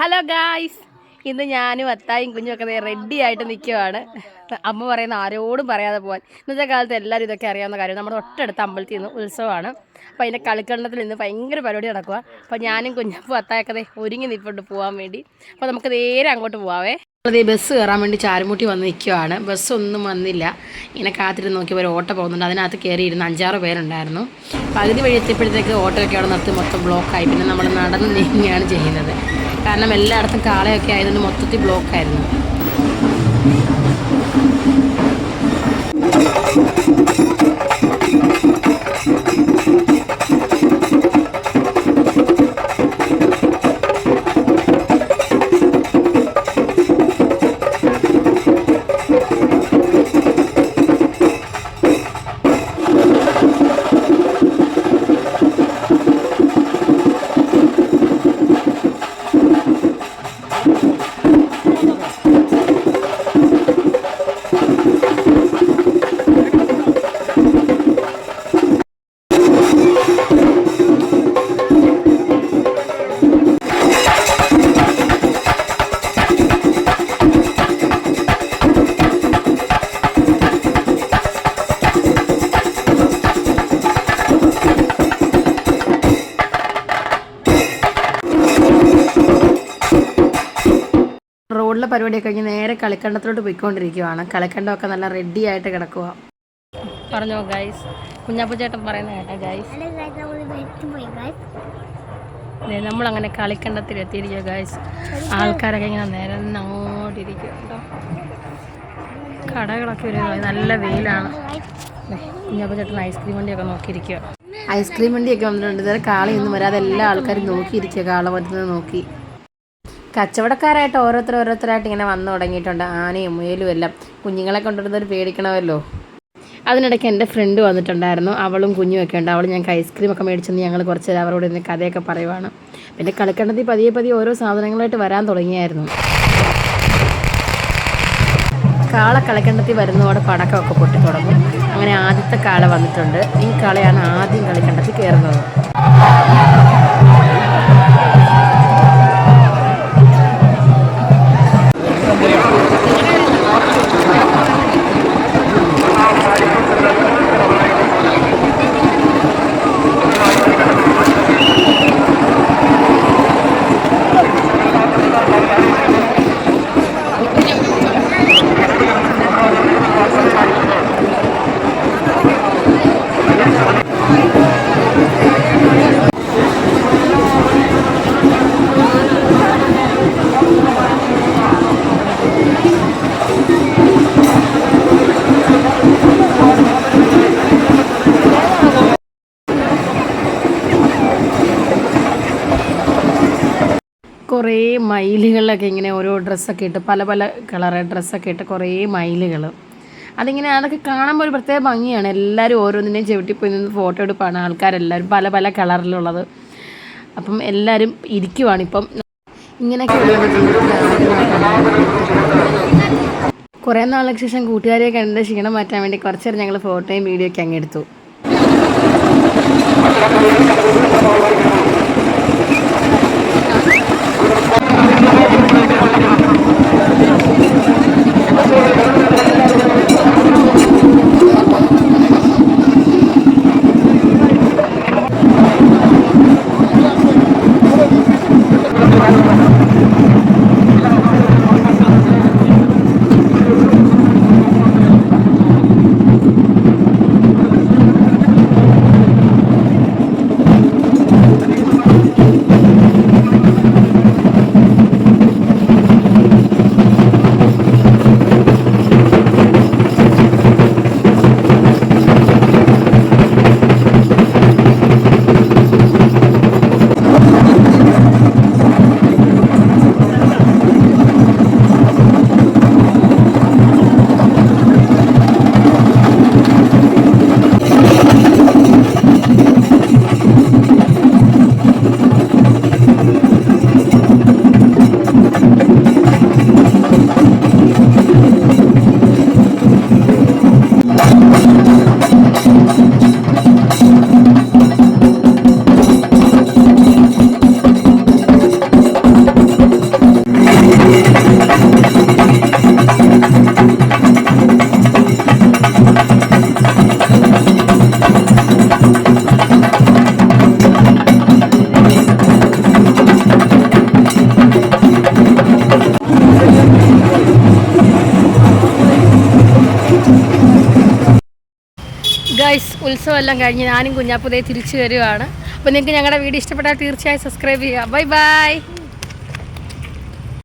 Hello guys ഇന്ന് ഞാനും അത്തായും കുഞ്ഞുമൊക്കെ ready ആയിട്ട് നിൽക്കുവാണ് അമ്മ പറയുന്ന ആരോടും പറയാതെ പോകാൻ ഇന്നത്തെ കാലത്ത് എല്ലാവരും ഇതൊക്കെ അറിയാവുന്ന കാര്യം. നമ്മുടെ ഒട്ടടുത്ത അമ്പലത്തിൽ നിന്ന് ഉത്സവമാണ്. അപ്പോൾ അതിന്റെ കളിക്കളത്തിൽ ഇന്ന് ഭയങ്കര പരിപാടി നടക്കുക അപ്പോൾ ഞാനും കുഞ്ഞപ്പും അത്തായൊക്കെ ഒരുങ്ങി നിൽപ്പോണ്ട് പോകാൻ വേണ്ടി. അപ്പോൾ നമുക്ക് നേരെ അങ്ങോട്ട് പോവാവേ. അതേ ബസ് കയറാൻ വേണ്ടി ചാരുമുട്ടി വന്ന് നിൽക്കുവാണ് ബസ്സൊന്നും വന്നില്ല. ഇങ്ങനെ കാത്തിരുന്ന് ഒരു ഓട്ടോ പോകുന്നുണ്ട്. അതിനകത്ത് കയറി ഇരുന്ന് അഞ്ചാറ് പേരുണ്ടായിരുന്നു. പകുതി വഴി എത്തിയപ്പോഴത്തേക്ക് ഓട്ടോയൊക്കെ അവിടെ നിർത്തി മൊത്തം ബ്ലോക്കായി പിന്നെ നമ്മൾ നടന്ന് നീങ്ങുകയാണ് ചെയ്യുന്നത്. കാരണം എല്ലായിടത്തും കാളയൊക്കെ ആയതുകൊണ്ട് മൊത്തത്തിൽ ബ്ലോക്കായിരുന്നു പരിപാടിയൊക്കെ കഴിഞ്ഞ് നേരെ കളിക്കണ്ടത്തിലോട്ട് പോയിക്കൊണ്ടിരിക്കുവാണ്. കളിക്കണ്ടമൊക്കെ നല്ല റെഡി ആയിട്ട് കിടക്കുക പറഞ്ഞോ ഗൈസ് കുഞ്ഞാപ്പു ചേട്ടൻ പറയുന്ന കേട്ടോ ഗൈസ് നമ്മൾ അങ്ങനെ കളിക്കണ്ടത്തിൽ എത്തിയിരിക്കുക ഗൈസ് ആൾക്കാരൊക്കെ ഇങ്ങനെ നേരെ അങ്ങോട്ടിരിക്കുക കേട്ടോ. കടകളൊക്കെ ഒരു നല്ല വെയിലാണ്. കുഞ്ഞാപ്പു ചേട്ടൻ ഐസ്ക്രീം വണ്ടിയൊക്കെ നോക്കിയിരിക്കുക ഐസ്ക്രീം വണ്ടിയൊക്കെ വന്നിട്ടുണ്ട്. ഇതുവരെ കാളയൊന്നും വരാതെ എല്ലാ ആൾക്കാരും നോക്കിയിരിക്കുക കാള വരുന്നത് നോക്കി. കച്ചവടക്കാരായിട്ട് ഓരോരുത്തർ ഓരോരുത്തരായിട്ട് ഇങ്ങനെ വന്നു തുടങ്ങിയിട്ടുണ്ട്. ആനയും മുയലും എല്ലാം കുഞ്ഞുങ്ങളെ കൊണ്ടുവരുന്നവർ പേടിക്കണമല്ലോ? അതിനിടയ്ക്ക് എന്റെ ഫ്രണ്ട് വന്നിട്ടുണ്ടായിരുന്നു. അവളും കുഞ്ഞുമൊക്കെ ഉണ്ട്. അവൾ ഞങ്ങൾക്ക് ഐസ്ക്രീം ഒക്കെ മേടിച്ചെന്ന് ഞങ്ങൾ കുറച്ച് അവരോട് ഇന്ന് കഥയൊക്കെ പറയുവാണ്. പിന്നെ കളിക്കണ്ടത്തിൽ പതിയെ പതിയെ ഓരോ സാധനങ്ങളായിട്ട് വരാൻ തുടങ്ങിയായിരുന്നു. കാള കളിക്കണ്ടത്തിൽ വരുന്നതോടെ പടക്കമൊക്കെ പൊട്ടി തുടങ്ങും അങ്ങനെ ആദ്യത്തെ കാള വന്നിട്ടുണ്ട്. ഈ കാളയാണ് ആദ്യം കളിക്കണ്ടത്തിൽ കയറുന്നത്. കുറേ മൈലുകളിലൊക്കെ ഇങ്ങനെ ഓരോ ഡ്രസ്സൊക്കെ ഇട്ട് പല പല കളറ് ഡ്രസ്സൊക്കെ ഇട്ട് കുറേ മയിലുകൾ അതിങ്ങനെ അതൊക്കെ കാണുമ്പോൾ ഒരു പ്രത്യേക ഭംഗിയാണ്. എല്ലാവരും ഓരോന്നിനെയും ചവിട്ടിപ്പോയി നിന്ന് ഫോട്ടോ എടുപ്പാണ് ആൾക്കാരെല്ലാവരും പല പല കളറിലുള്ളത്. അപ്പം എല്ലാവരും ഇരിക്കുവാണ് ഇപ്പം. ഇങ്ങനെയൊക്കെ. കുറേ നാളുകൾക്ക് ശേഷം കൂട്ടുകാരെയൊക്കെ കണ്ട് ക്ഷീണം മാറ്റാൻ വേണ്ടി കുറച്ചേരം ഞങ്ങൾ ഫോട്ടോയും വീഡിയോ ഒക്കെ അങ്ങ് 何? ഗൈസ് ഉത്സവമെല്ലാം കഴിഞ്ഞ് ഞാനും കുഞ്ഞാപ്പുതേ തിരിച്ചു വരുവാണ്. അപ്പോൾ നിങ്ങൾക്ക് ഞങ്ങളുടെ വീഡിയോ ഇഷ്ടപ്പെട്ടാൽ തീർച്ചയായും സബ്സ്ക്രൈബ് ചെയ്യുക. Bye bye